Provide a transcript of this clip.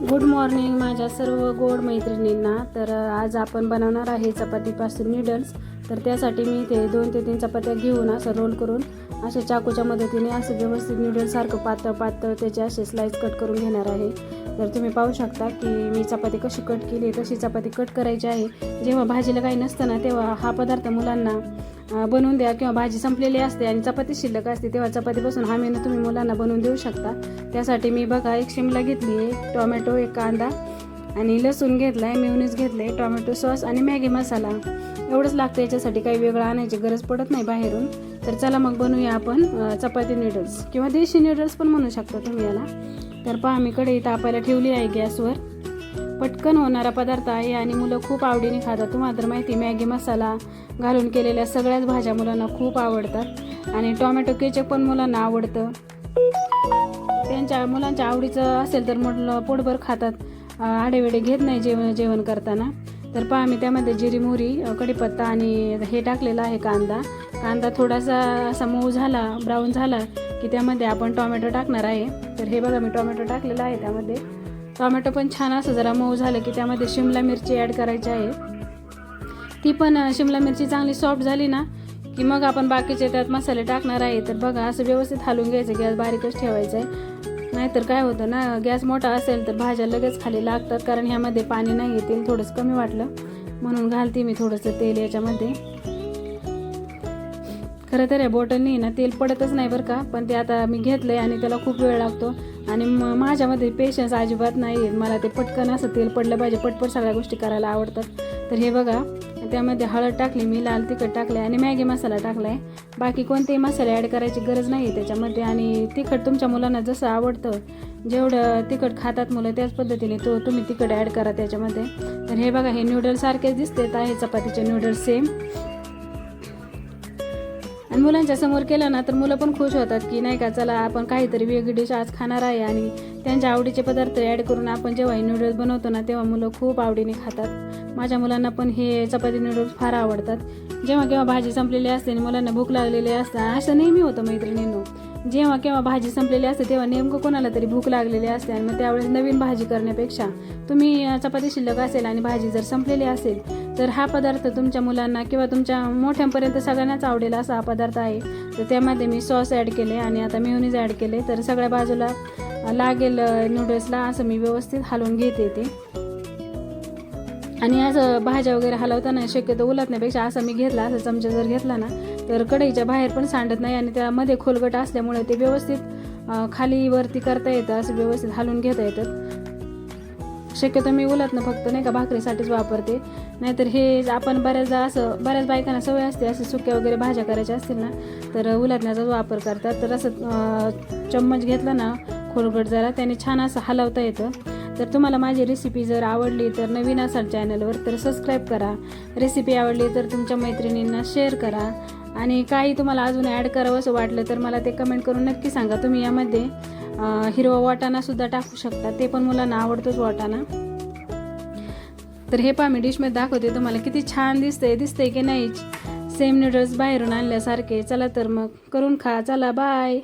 Good morning माझ्या सर्व गोड मैत्रिणींना. तर आज आपण बनवणार आहे चपातीपासून नूडल्स तर त्यासाठी मी इथे दोन ते तीन चपात्या घेऊन असं रोल करून अशा चाकूच्या मदतीने असं व्यवस्थित नूडल्ससारखं पातळ पातळ त्याचे असे स्लाईस कट करून घेणार आहे. तर तुम्ही पाहू शकता की मी चपाती कशी कट केली तशी चपाती कट करायची आहे. जेव्हा भाजीला काही नसतं ना तेव्हा हा पदार्थ मुलांना बनवून द्या किंवा भाजी संपलेली असते आणि चपाती शिल्लक असते तेव्हा चपातीपासून हा मेनू तुम्ही मुलांना बनवून देऊ शकता. त्यासाठी मी बघा एक शिमला घेतली आहे टोमॅटो एक कांदा आणि लसूण घेतला आहे मेवनीज घेतलं आहे टोमॅटो सॉस आणि मॅगी मसाला. एवढंच लागतं याच्यासाठी काही वेगळं आणायची गरज पडत नाही बाहेरून. तर चला मग बनवूया आपण चपाती नूडल्स किंवा देशी नूडल्स पण म्हणू शकता तुम्ही याला. तर पहा मी कढई तापायला ठेवली आहे गॅसवर. पटकन होणारा पदार्थ आहे आणि मुलं खूप आवडीने खातात. तुम्हाला तर माहिती मॅगी मसाला घालून केलेल्या सगळ्याच भाज्या मुलांना खूप आवडतात. आणि टोमॅटो केचप पण मुलांना आवडतं. त्यांच्या मुलांच्या आवडीचं असेल तर मुलं पोटभर खातात. आडेवेडे घेत नाही जेवण जेवण करताना. तर पहा मी त्यामध्ये जिरी मोहरी कढीपत्ता आणि हे टाकलेलं आहे कांदा. कांदा थोडासा असा मऊ झाला ब्राऊन झाला की त्यामध्ये आपण टोमॅटो टाकणार आहे. तर हे बघा मी टोमॅटो टाकलेला आहे त्यामध्ये. टोमॅटो पण छान असं जरा मऊ झालं की त्यामध्ये शिमला मिरची ॲड करायची आहे. ती पण शिमला मिरची चांगली सॉफ्ट झाली ना की मग आपण बाकीचे त्यात मसाले टाकणार आहे. तर बघा असं व्यवस्थित हालून घ्यायचं गॅस बारीकच ठेवायचं आहे नाहीतर काय होतं ना गॅस मोठा असेल तर भाज्या लगेच खाली लागतात कारण ह्यामध्ये पाणी नाही आहे तेल थोडंसं कमी वाटलं. म्हणून घालते मी थोडंसं तेल याच्यामध्ये. खरं तर या बॉटलनी ना तेल पडतच नाही बरं का पण ते आता मी घेतलं आहे आणि त्याला खूप वेळ लागतो. आणि म माझ्यामध्ये पेशन्स अजिबात नाही आहे मला ते पटकन असं तेल पडलं पाहिजे पटपट सगळ्या गोष्टी करायला आवडतात. तर हे बघा त्यामध्ये हळद टाकली मी लाल तिखट टाकले आणि मॅगी मसाला टाकला आहे बाकी कोणतेही मसाले ॲड करायची गरज नाही आहे त्याच्यामध्ये. आणि तिखट तुमच्या मुलांना जसं आवडतं जेवढं तिखट खातात मुलं त्याच पद्धतीने तो तुम्ही तिखट ॲड करा त्याच्यामध्ये. तर हे बघा हे न्यूडल्ससारखेच दिसते दिसतात आहे चपातीचे नूडल्स सेम आणि मुलांच्या समोर केलं ना तर मुलं पण खुश होतात की नाही का चला आपण काहीतरी वेगळी डिश आज खाणार आहे आणि त्यांच्या आवडीचे पदार्थ ॲड करून आपण जेव्हा हे नूडल्स बनवतो ना तेव्हा मुलं खूप आवडीने खातात. माझ्या मुलांना पण हे चपाती नूडल्स फार आवडतात. जेव्हा केव्हा भाजी संपलेली असते आणि मुलांना भूक लागलेली असते असं नेहमी होतं मैत्रिणींनो. जेव्हा केव्हा भाजी संपलेली असते तेव्हा नेमकं कोणाला तरी भूक लागलेली असते आणि मग त्यावेळेस नवीन भाजी करण्यापेक्षा तुम्ही चपाती शिल्लक असेल आणि भाजी जर संपलेली असेल तर हा पदार्थ तुमच्या मुलांना किंवा तुमच्या मोठ्यांपर्यंत सगळ्यांनाच आवडेल असा हा पदार्थ आहे. तर त्यामध्ये मी सॉस ॲड केले आणि आता मेहनीज ॲड केले. तर सगळ्या बाजूला लागेल नूडल्सला असं मी व्यवस्थित हलवून घेते ते. आणि असं भाज्या वगैरे हलवताना शक्यतो उलटण्यापेक्षा असं मी घेतला असं चमचा जर घेतला ना तर कढईच्या बाहेर पण सांडत नाही आणि त्यामध्ये खोलगट असल्यामुळे ते व्यवस्थित खाली वरती करता येतं असं व्यवस्थित हलवून घेता येतं. शक्यतो मी उलटणं फक्त नाही का भाकरीसाठीच वापरते. नाहीतर हे आपण बऱ्याचदा असं बऱ्याच बायकांना सवय असते असं सुक्या वगैरे भाज्या करायच्या असतील ना तर उलटण्याचाच वापर करतात. तर असं चम्मच घेतला ना खोलगट जरा त्याने छान असं हलवता येतं. तर तुम्हाला माझी रेसिपी जर आवडली तर नवीन असाल चॅनलवर तर सबस्क्राईब करा. रेसिपी आवडली तर तुमच्या मैत्रिणींना शेअर करा. आणि काही तुम्हाला अजून ॲड करावं असं वाटलं तर मला ते कमेंट करून नक्की सांगा. तुम्ही यामध्ये हिरवा वाटाणासुद्धा टाकू शकता. ते पण मुलांना आवडतोच वाटाणा. तर हे पहा मी डिशमध्ये दाखवते तुम्हाला किती छान दिसतंय. दिसतंय की नाही? सेम नूडल्स बाहेरून आणल्यासारखे. चला तर मग करून खा. चला बाय